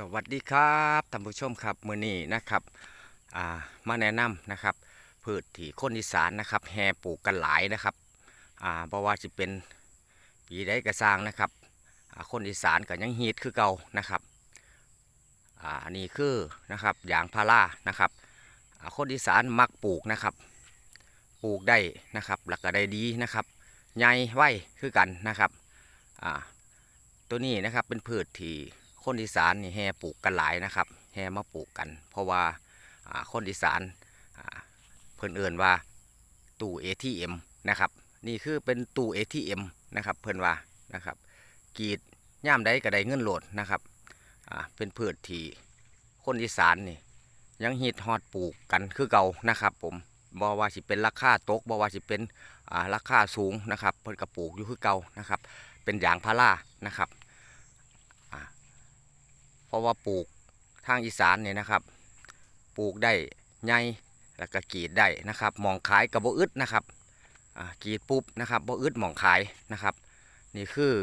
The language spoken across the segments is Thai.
สวัสดีครับท่านผู้ชมครับมื้อนี้นะครับามาแนะนำนะครับพืชที่คนอีสานนะครับแห่ปลูกกันหลายนะครับเพราะว่าจะเป็นปีใดกระสร้างนะครับอ่าคนอีสานก็ยังฮีตคือเก่านะครับอันนี้คือนะครับยางพารานะครับอ่าคนอีสานมักปลูกนะครับ ปลูกได้นะครับแล้วก็ได้ดีนะครับใหญ่ไว้คือกันนะครับตัวนี้นะครับเป็นพืชที่ คนอีสานนี่แห่ปลูกกันหลายนะครับแห่มาปลูกกัน เพราะว่าคนอีสานเพิ่นเอิ่นว่าตู้ ATM นะครับนี่คือเป็นตู้ ATM นะครับเพิ่นว่านะครับกีดย่ามใดก็ได้เงินโหลดนะครับอ่าเป็นพืชที่คนอีสานนี่ยังฮิตฮอดปลูกกันคือเก่านะครับ ผมบ่ว่าสิเป็นราคาตกบ่ว่าสิเป็นอ่าราคาสูงนะครับ เพิ่นก็ปลูกอยู่คือเก่านะครับ เป็นยางพารานะครับ ราะว่าปลูกทางอีสานเนี่ยนะครับ ปลูกได้ใหญ่แล้วก็กีดได้นะครับหมองขายกับบ่อึดนะครับกีดปุ๊บนะครับบ่อึดหมองขายนะครับ นี่คือ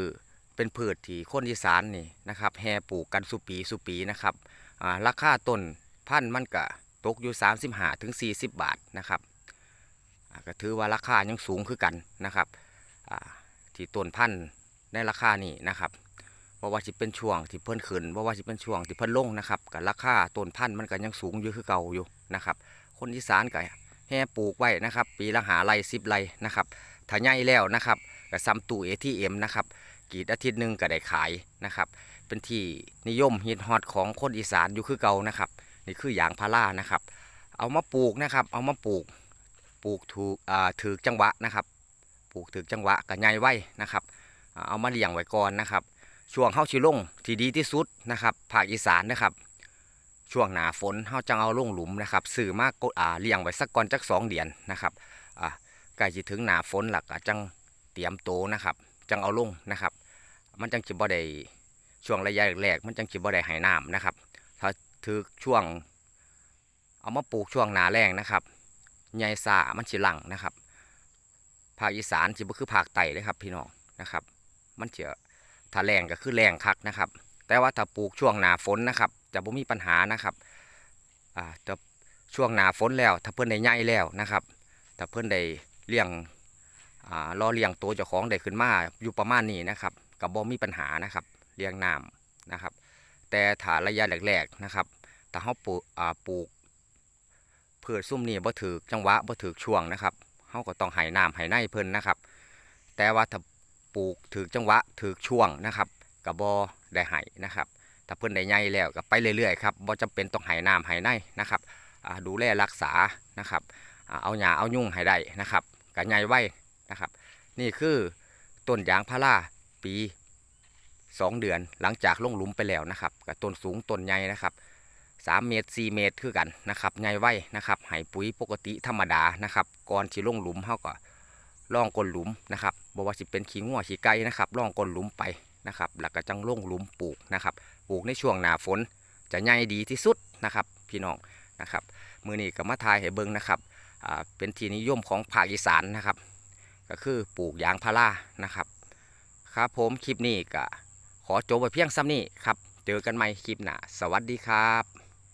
เป็นพืชที่คนอีสานนี่นะครับแห่ปลูกกันสุปีสุปีนะครับราคาต้นพันธุ์มันก็ตกอยู่ 35ถึง40 บาทนะครับก็ถือว่าราคายังสูงคือกันนะครับที่ต้นพันธุ์ในราคานี้นะครับ บ่ว่าสิเป็นช่วงที่เพิ่นขึ้นบ่ว่าสิเป็นช่วงที่เพิ่นลงนะครับกับราคาต้นพันธุ์มันก็ยังสูงอยู่คือเก่าอยู่นะครับคนอีสานก็แห่ปลูกไว้นะครับปีละหาไรสิบไรนะครับถ้าใหญ่แล้วนะครับก็ซ้ำตู้ ATM นะครับกีดอาทิตย์หนึ่งก็ได้ขายนะครับเป็นที่นิยมฮิตฮอตของคนอีสานอยู่คือเก่านะครับนี่คืออย่างพารานะครับ เอามาปลูกนะครับเอามาปลูกปลูกถูกอ่าถือจังหวะนะครับ ปลูกถือจังหวะก็ใหญ่ไว้นะครับเอามาเลี้ยงไว้ก่อนนะครับ ช่วงเฮาสิลงที่ดีที่สุดนะครับภาคอีสานนะครับ ช่วงหนาฝนเฮาจังเอาลงหลุมนะครับสื่อมากกดอ่าเลี้ยงไว้สักก่อนจักสองเดือนนะครับอ่าใกล้จะถึงหนาฝนหลักจังเตรียมโตนะครับจังเอาลงนะครับ มันจังจิบ่ได้ช่วงระยะแรกมันจังจิบ่ได้ให้น้ำนะครับถ้าถือช่วง เอามาปลูกช่วงหนาแรงนะครับใหญ่ซ่ามันสิหลังนะครับภาคอีสานสิบ่คือภาคใต้เลยครับพี่น้องนะครับ มันจะ ถ้าแรงก็คือแรงคักนะครับ แต่ว่าถ้าปลูกช่วงหนาฝนนะครับ จะบ่มีปัญหานะครับอ่าจะช่วงหนาฝนแล้ว ถ้าเพิ่นได้ใหญ่แล้วนะครับ ถ้าเพิ่นได้เลี้ยงอ่ารอเลี้ยงตัวเจ้าของได้ขึ้นมาอยู่ประมาณนี้นะครับก็บ่มีปัญหานะครับเลี้ยงน้ำนะครับ แต่ถ้าระยะแรกๆนะครับถ้าเฮาปลูกอ่าปลูกพืชซุ่มนี้บ่ถือจังหวะบ่ถือช่วงนะครับเฮาก็ต้องให้น้ำให้ในเพิ่นนะครับ แต่ว่าถ้า ปลูกถือจังหวะถือช่วงนะครับกับบอได้ไห้นะครับ ถ้าเพิ่นได้ใหญ่แล้วก็ไปเรื่อยๆครับบ่จำเป็นต้องไห้น้ำไห้ในนะครับดูแลรักษานะครับเอาหญ้าเอายุ่งให้ได้นะครับก็ใหญ่ไว้นะครับ นี่คือต้นยางพาราปี 2 เดือนหลังจากลงหลุมไปแล้วนะครับกับต้นสูงต้นใหญ่นะครับ3เมตร4เมตรคือกันนะครับใหญ่ไว้นะครับให้ปุ๋ยปกติธรรมดานะครับก่อนที่ลงหลุมเฮาก็ ล่องก้นหลุมนะครับบว่าสิเป็นขี้งัวขี้ไก่นะครับล่องก้นหลุมไปนะครับแล้วก็จังล่งหลุมปลูกนะครับปลูกในช่วงหนาฝน จะใหญ่ดีที่สุดนะครับพี่น้องนะครับมือนี้ก็มาทายให้เบิ่งนะครับเป็นที่นิยมของภาคอีสานนะครับ ก็คือปลูกยางพารานะครับครับผมคลิปนี้ก็ขอจบไปเพียงซ้ำนี้ครับ เจอกันใหม่คลิปหน้า สวัสดีครับ